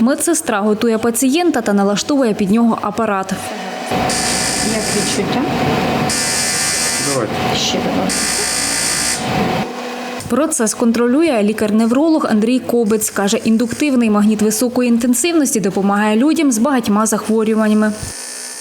Медсестра готує пацієнта та налаштовує під нього апарат. Як відчуття? Давайте. Ще. Процес контролює лікар-невролог Андрій Кобець. Каже, індуктивний магніт високої інтенсивності допомагає людям з багатьма захворюваннями.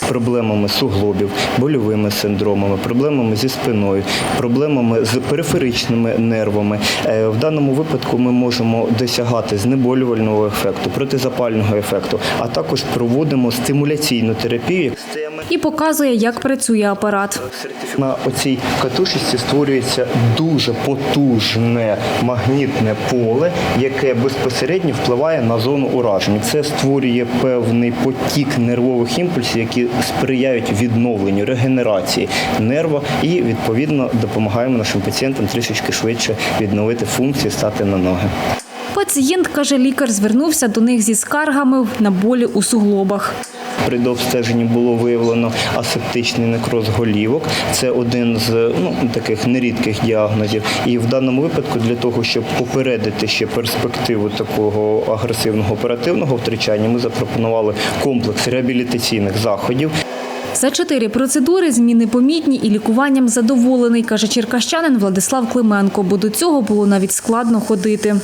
Проблемами суглобів, больовими синдромами, проблемами зі спиною, проблемами з периферичними нервами. Е, В даному випадку ми можемо досягати знеболювального ефекту, протизапального ефекту, а також проводимо стимуляційну терапію. І показує, як працює апарат. На оцій катушечці створюється дуже потужне магнітне поле, яке безпосередньо впливає на зону ураження. Це створює певний потік нервових імпульсів, які сприяють відновленню, регенерації нерва і відповідно допомагаємо нашим пацієнтам трішечки швидше відновити функції, стати на ноги. Пацієнт, каже лікар, звернувся до них зі скаргами на болі у суглобах. При дообстеженні було виявлено асептичний некроз голівок. Це один з ну, таких нерідких діагнозів. І в даному випадку для того, щоб попередити ще перспективу такого агресивного оперативного втручання, ми запропонували комплекс реабілітаційних заходів. За чотири процедури зміни помітні і лікуванням задоволений, каже черкащанин Владислав Клименко, бо до цього було навіть складно ходити.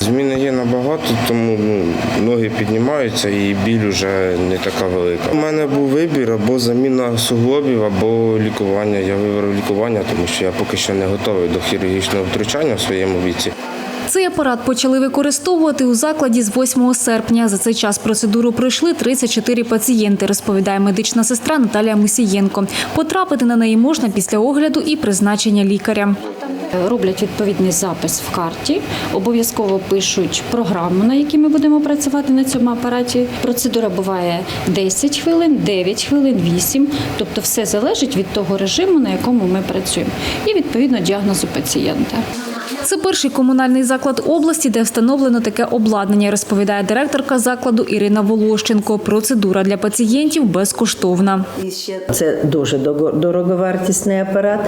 Зміни є набагато, тому ну, ноги піднімаються і біль вже не така велика. У мене був вибір або заміна суглобів, або лікування. Я вибрав лікування, тому що я поки що не готовий до хірургічного втручання в своєму віці. Цей апарат почали використовувати у закладі з 8 серпня. За цей час процедуру пройшли 34 пацієнти, розповідає медична сестра Наталія Мусієнко. Потрапити на неї можна після огляду і призначення лікаря. Роблять відповідний запис в карті, обов'язково пишуть програму, на якій ми будемо працювати на цьому апараті. Процедура буває 10 хвилин, 9 хвилин, 8. Тобто все залежить від того режиму, на якому ми працюємо, і відповідно діагнозу пацієнта. Це перший комунальний заклад області, де встановлено таке обладнання, розповідає директорка закладу Ірина Волощенко. Процедура для пацієнтів безкоштовна. Це дуже дороговартісний апарат.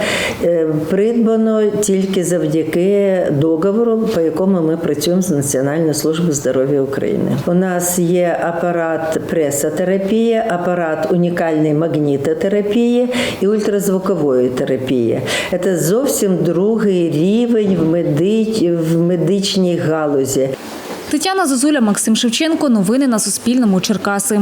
Е, Придбано тільки завдяки договору, по якому ми працюємо з Національною службою здоров'я України. У нас є апарат пресотерапії, апарат унікальної магнітотерапії і ультразвукової терапії. Це зовсім другий рівень в, медич... в медичній галузі. Тетяна Зозуля, Максим Шевченко. Новини на Суспільному. Черкаси.